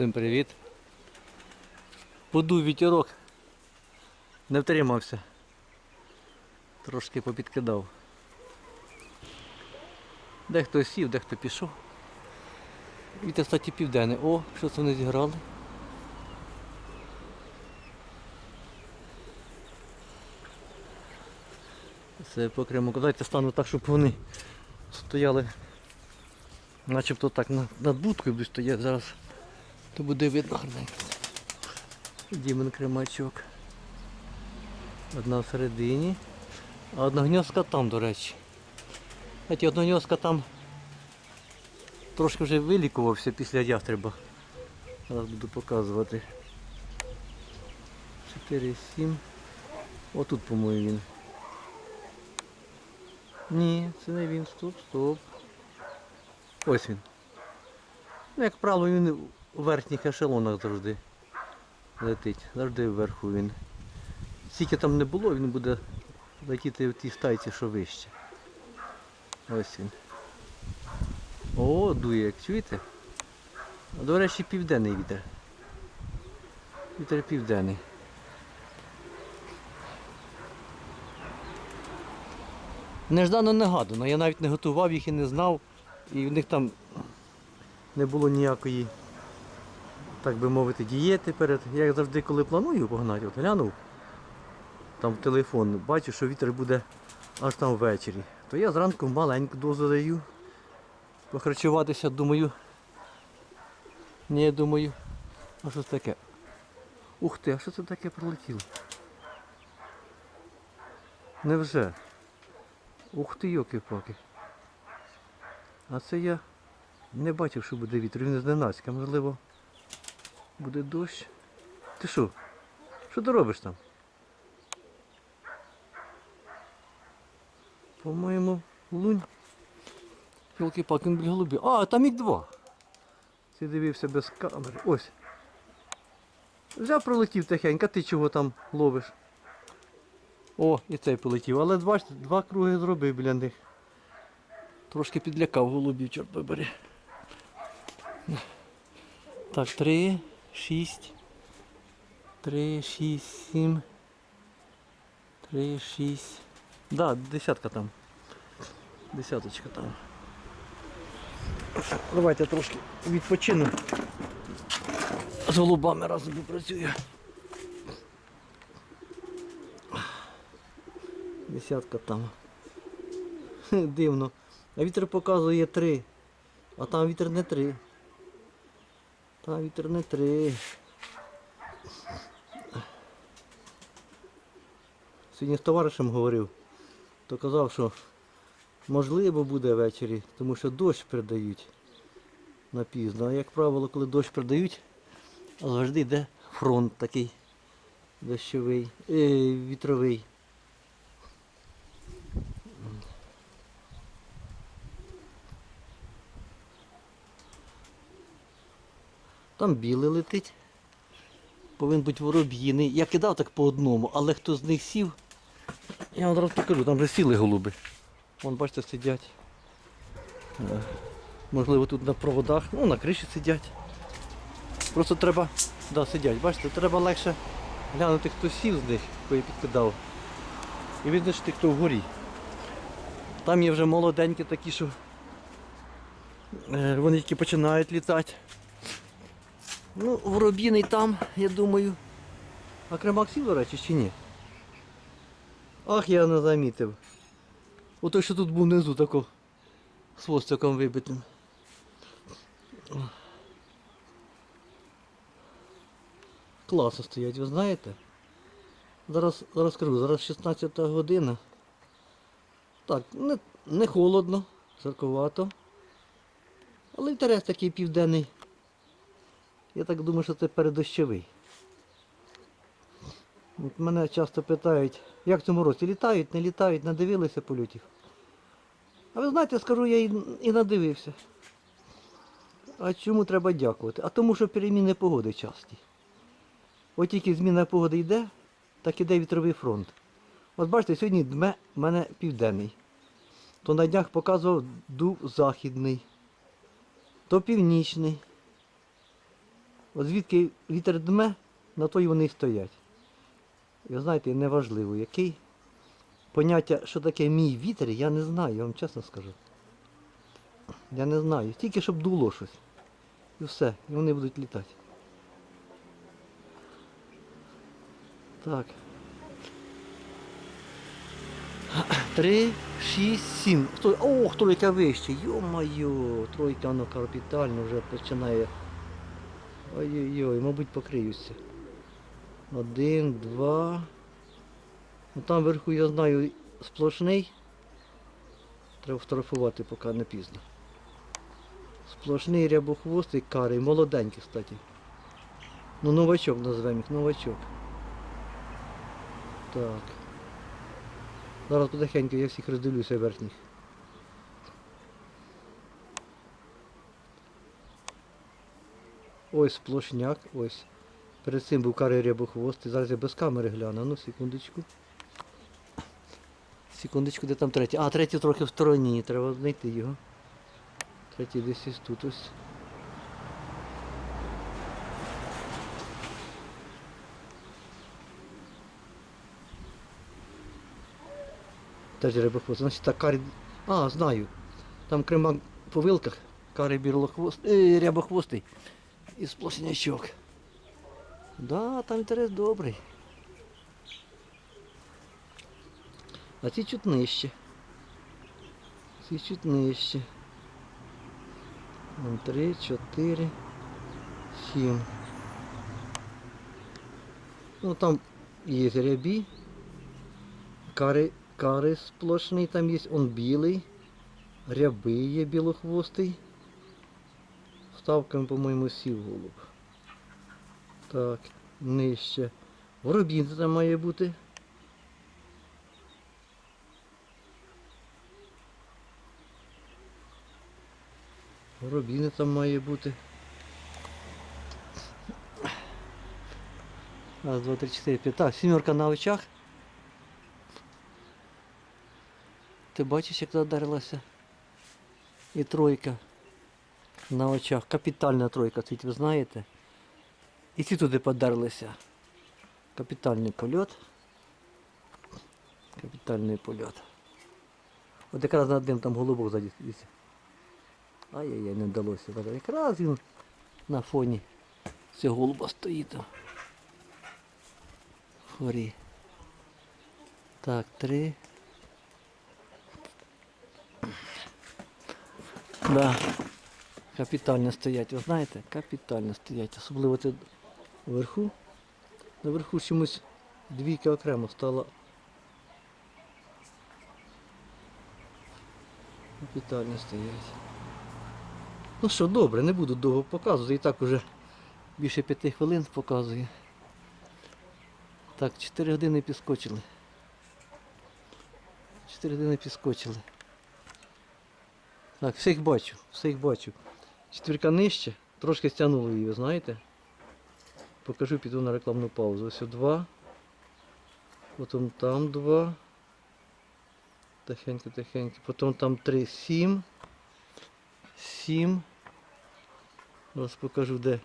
Всім привіт. Подув вітерок. Не втримався. Трошки попідкидав. Дехто сів, дехто пішов. Вітер, кстати, південний. О, що це вони зіграли? Це покремо. Дайте стану так, щоб вони стояли начебто так над, будкою будуть стояти зараз. То буде видно гарненько. Дімен кремачок. Одна всередині. А одна гньозка там, до речі. Знаєте, одна гньозка там трошки вже вилікувався після ястреба. Зараз буду показувати. 4, 7. Отут, по-моєму, він. Ні, це не він. Стоп, стоп. Ось він. Ну, як правило, він у верхніх ешелонах завжди летить. Завжди вверху він. Скільки там не було, він буде летіти в тій стайці, що вище. Ось він. О, дує, як чуєте? До речі, південний вітер. Вітер південний. Неждано негадано, я навіть не готував їх і не знав. І в них там не було ніякої, так би мовити, дієти перед. Я завжди, коли планую погнати, от глянув там в телефон, бачу, що вітер буде аж там ввечері. То я зранку маленьку дозу даю. Похарчуватися, думаю. Ні, думаю. А що це таке? Ух ти, а що це таке прилетіло? Невже? Ух ти, йоки-паки. А це я не бачив, що буде вітер. Він зненацька, можливо, буде дощ. Ти що? Що ти робиш там? По-моєму, лунь. Йолки палки біля голубі. А, там їх два. Ти дивився без камери. Ось. Взяв пролетів тихенько, ти чого там ловиш? О, і цей полетів. Але бачите, два круги зробив біля них. Трошки підлякав голубів, чорт побери. Так, три, 6, 3, 6, 7, 3, 6. Да, десятка там. Десяточка там. Давайте я трошки відпочину. З голубами разом попрацюю. Десятка там. Дивно. А вітер показує три. а там вітер не три. Та вітер не три. Сьогодні з товаришем говорив, то казав, що можливо буде ввечері, тому що дощ передають на пізно. А як правило, коли дощ передають, завжди йде фронт такий дощовий, е, вітровий. Там білий летить. Повинен бути вороб'їний. Я кидав так по одному, але хто з них сів, я вам одразу покажу, там вже сіли голуби. Вон, бачите, сидять. Е, Можливо, тут на проводах, ну на криші сидять. Просто треба, да, сидять, бачите, треба легше глянути, хто сів з них, кого я підкидав. І визначити, хто вгорі. Там є вже молоденькі такі, що е, вони тільки починають літати. Ну, вороб'їний там, я думаю. А кремак сів, до речі, чи ні? Ах, я не замітив. Ото що тут був внизу тако з хвостиком вибитим. Класно стоять, ви знаєте? Зараз зараз скажу, зараз 16 година. Так, не, не холодно, жарковато. Але інтерес такий південний. Я так думаю, що це передощовий. От мене часто питають, як в цьому році літають, не літають, надивилися польотів. А ви знаєте, скажу, я і, і надивився. А чому треба дякувати? А тому, що переміни погоди часті. От тільки зміна погоди йде, так іде вітровий фронт. От бачите, сьогодні дме в мене південний. То на днях показував дув західний, то північний. От звідки вітер дме, на то й вони стоять. І знаєте, неважливо, який. Поняття, що таке мій вітер, я не знаю, я вам чесно скажу. Я не знаю. Тільки щоб дуло щось. І все, і вони будуть літати. Так. Три, шість, сім. Хто? Ох, тройка вище. Йо-моє, тройка воно капітально вже починає. Ой-ой-ой, мабуть, покриюся. Один, два. Ну там вверху я знаю сплошний. Треба фотографувати, поки не пізно. Сплошний рябохвостий карий, молоденький, кстати. Ну, новачок назвемо їх, новачок. Так. Зараз потихеньку я всіх роздивлюся верхніх. Ось сплошняк, ось. Перед цим був карий рябохвостий. Зараз я без камери гляну. Ну, секундочку. Секундочку, де там третій? А, третій трохи в стороні, треба знайти його. Третій десь ось тут ось. Теж рибохвост. Значить так карі. А, знаю. Там кремак по вилках, карий бірлохвост. Е, рябохвостий. І сплошнячок. Да, там інтерес добрий. А ці чуть нижче. Ці чуть нижче. Три, чотири, сім. Ну там є рябі. Кари, кари сплошний там є. Он білий. Рябий є білохвостий. Ставками, по-моєму, сів голуб. Так, нижче. Воробін там має бути. Воробіни там має бути. Раз, два, три, чотири, п'ять. Так, сімерка на очах. Ти бачиш, як задарилася? І тройка на очах. Капітальна тройка, це ви знаєте. І ці туди подерлися. Капітальний польот. Капітальний польот. От якраз над ним там голубок дивіться. Ай-яй-яй, не вдалося. Якраз він на фоні цього голуба стоїть. Хорі. Так, три. Да. Капітально стоять, ви знаєте? Капітально стоять. Особливо це вверху. Наверху чомусь двійка окремо стала. Капітально стоять. Ну що, добре, не буду довго показувати. І так уже більше п'яти хвилин показую. Так, 4 години підскочили. 4 години підскочили. Так, всіх бачу, всіх бачу. Четвірка нижче, трошки стягнули її, знаєте. Покажу, піду на рекламну паузу. Ось два. Потім там два. Тихенько, тихенько. Потім там три, сім. Сім. Зараз покажу де.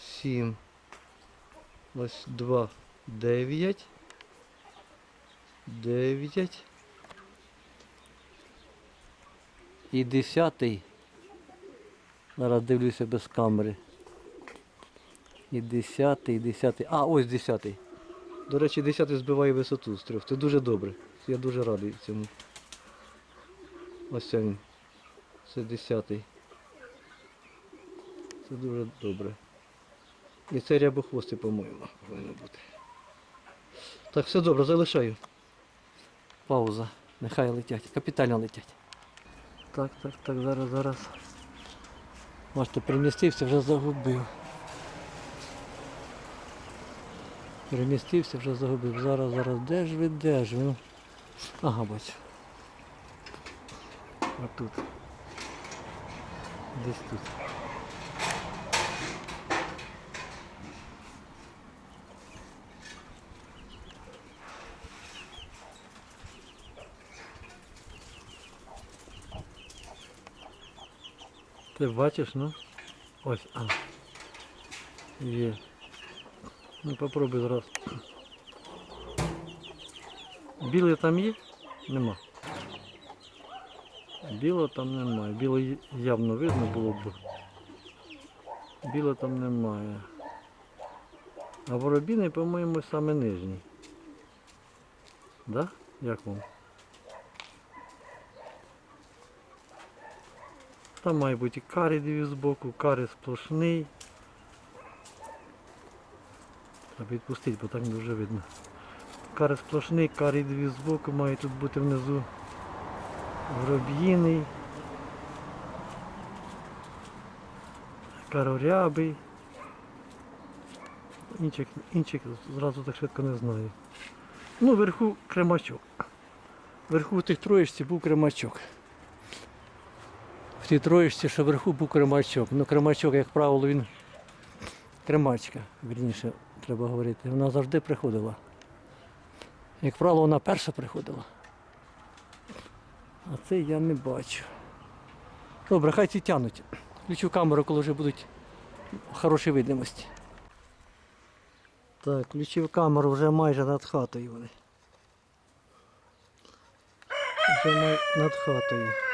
Сім. Ось два. Дев'ять. Дев'ять. І десятий. Зараз дивлюся без камери. І десятий, і десятий. А, ось десятий. До речі, десятий збиває висоту з трьох. Це дуже добре. Я дуже радий цьому. Ось він. Це десятий. Це дуже добре. І це рябохвостий, по-моєму, повинно бути. Так, все добре, залишаю. Пауза. Нехай летять. Капітально летять. Так, так, так, зараз, зараз. Бачите, перемістився, вже загубив. Перемістився, вже загубив. Зараз, зараз, де ж ви, де ж ви? Ну, Ага, бачу. Тут. Десь тут. Ти бачиш, ну? Ось, а. Є. Ну попробуй зараз. Білий там є? Нема. Білого там немає. Біло явно видно було б. Білого там немає. А воробіний, по-моєму, саме нижній. Да? Як вам? Там має бути карі дві збоку, карі сплошний. Треба відпустити, бо так не дуже видно. Карі сплошний, карі дві збоку має тут бути внизу. Вороб'їний. Карорябий. Інших, інших зразу так швидко не знаю. Ну, вверху кремачок. Вверху в тих троєчці був кремачок. Тій троєчці, що вверху був кремачок. Ну, кремачок, як правило, він кремачка, вірніше, треба говорити. Вона завжди приходила. Як правило, вона перша приходила. А це я не бачу. Добре, хай ці тянуть. Включу камеру, коли вже будуть хороші видимості. Так, включив камеру вже майже над хатою вони. Вже май... над хатою.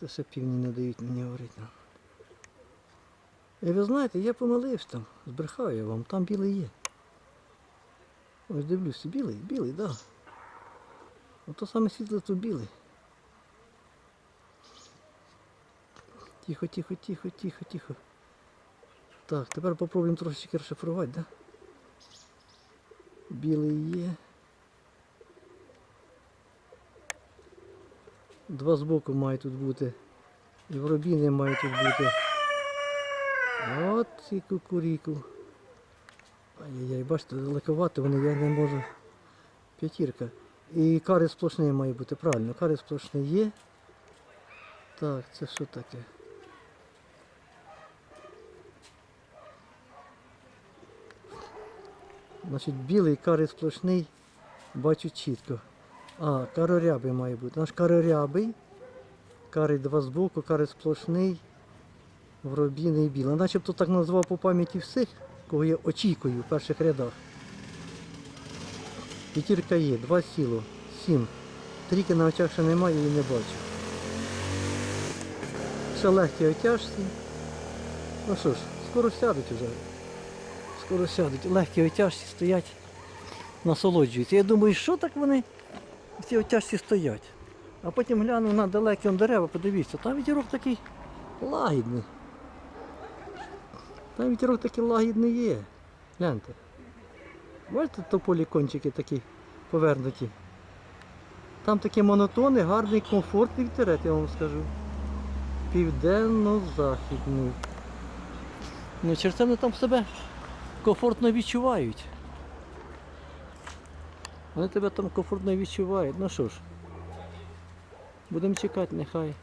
Це все півні не дають мені говорити. І ви знаєте, я помилився там, збрехав я вам, там білий є. Ось дивлюся, білий, білий, так. Да. Ото саме світло то білий. Тихо, тихо, тихо, тихо, тихо. Так, тепер попробуємо трошечки розшифрувати, да? Білий є. Два збоку мають тут бути. І воробіни мають тут бути. От і кукуріку. Ай-яй-яй, бачите, далековато вони, я не можу. П'ятірка. І кари сплошний має бути, правильно, кари сплошний є. Так, це що таке? Значить, білий карий сплошний, бачу чітко. А, карорябий має бути. Наш карорябий, карий два збоку, карий сплошний, воробіний білий. Начебто так назвав по пам'яті всіх, кого я очікую в перших рядах. П'ятірка є, два сіло, сім. Трійки на очах ще немає і не бачу. Ще легкі отяжці. Ну що ж, скоро сядуть уже. Скоро сядуть. Легкі отяжці стоять, насолоджуються. Я думаю, що так вони в цій отяжці стоять. А потім гляну на далекі дерева, подивіться, там вітерок такий лагідний. Там вітерок такий лагідний є. Гляньте. Бачите, тополі кончики такі повернуті. Там такий монотонний, гарний, комфортний вітерець, я вам скажу. Південно-західний. Ну, через це вони там себе комфортно відчувають. Вони тебе там комфортно відчувають. Ну що ж, будемо чекати, нехай.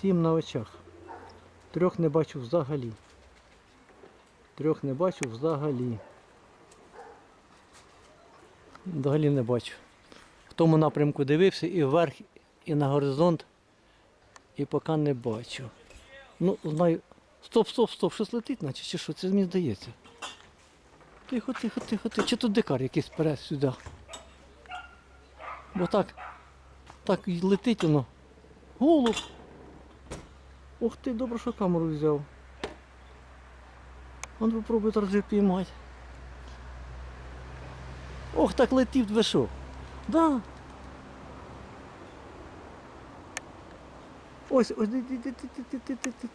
Сім на очах. Трьох не бачу взагалі. Трьох не бачу взагалі. Взагалі не бачу. В тому напрямку дивився і вверх, і на горизонт, і поки не бачу. Ну, знаю. Стоп, стоп, стоп, щось летить, наче чи що, це мені здається. Тихо, тихо, тихо, тихо. Чи тут дикар якийсь пере сюди? Бо так, так летить воно. Голуб! Ух ти, добре, що камеру взяв. Он попробує торзи піймати. Ох, так летів ви що? Да. Ось, ось, ти, ти, ти, ти, ти, ти, ти, ти.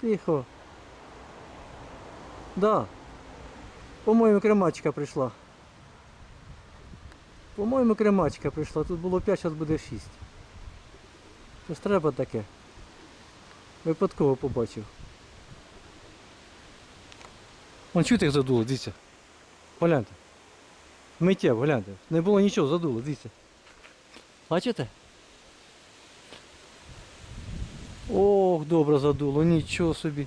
Тихо. Да. По-моєму, кремачка прийшла. По-моєму, кремачка прийшла. Тут було 5, зараз буде 6. Щось треба таке. Випадково побачив. Вон чути їх задуло, дивіться. Гляньте. Миттєво, гляньте. Не було нічого, задуло, дивіться. Бачите? Ох, добре задуло, нічого собі.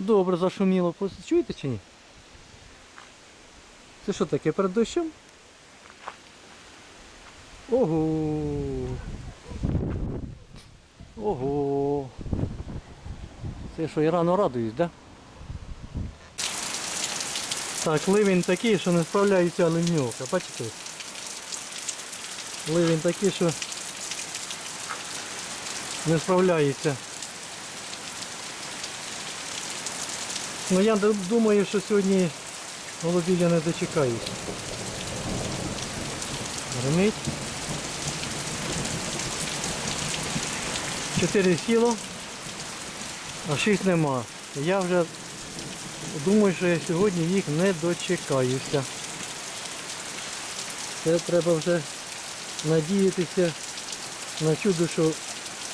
Добре зашуміло. Чуєте чи ні? Це що таке перед дощем? Ого. Ого. Це що, і рано радуюсь, да? Так, ливень такий, що не справляється оленьовка. Бачите? Ливень такий, що не справляється. Ну я думаю, що сьогодні голубіля не дочекаюсь. Гримить. 4 сіло, а 6 нема. Я вже думаю, що я сьогодні їх не дочекаюся. Це треба вже надіятися на чудо, що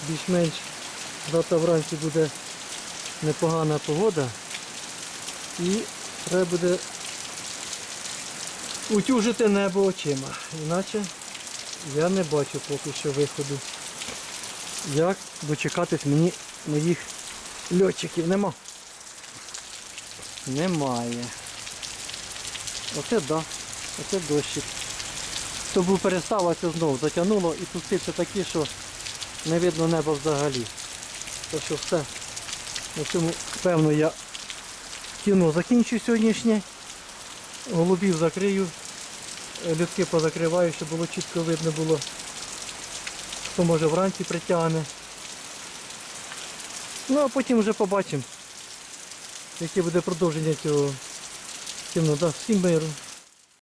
більш-менш завтра вранці буде непогана погода. І треба буде утюжити небо очима. Іначе я не бачу поки що виходу. Як дочекатись мені моїх льотчиків? Нема. Немає. Оце да. Оце дощик. То був перестав, а це знову затягнуло і пустився такі, що не видно неба взагалі. Так що все. На цьому, певно, я кіно закінчу сьогоднішнє. Голубів закрию, людки позакриваю, щоб було чітко видно було, хто може вранці притягне. Ну а потім вже побачимо, яке буде продовження цього кіно. Да, всім миру.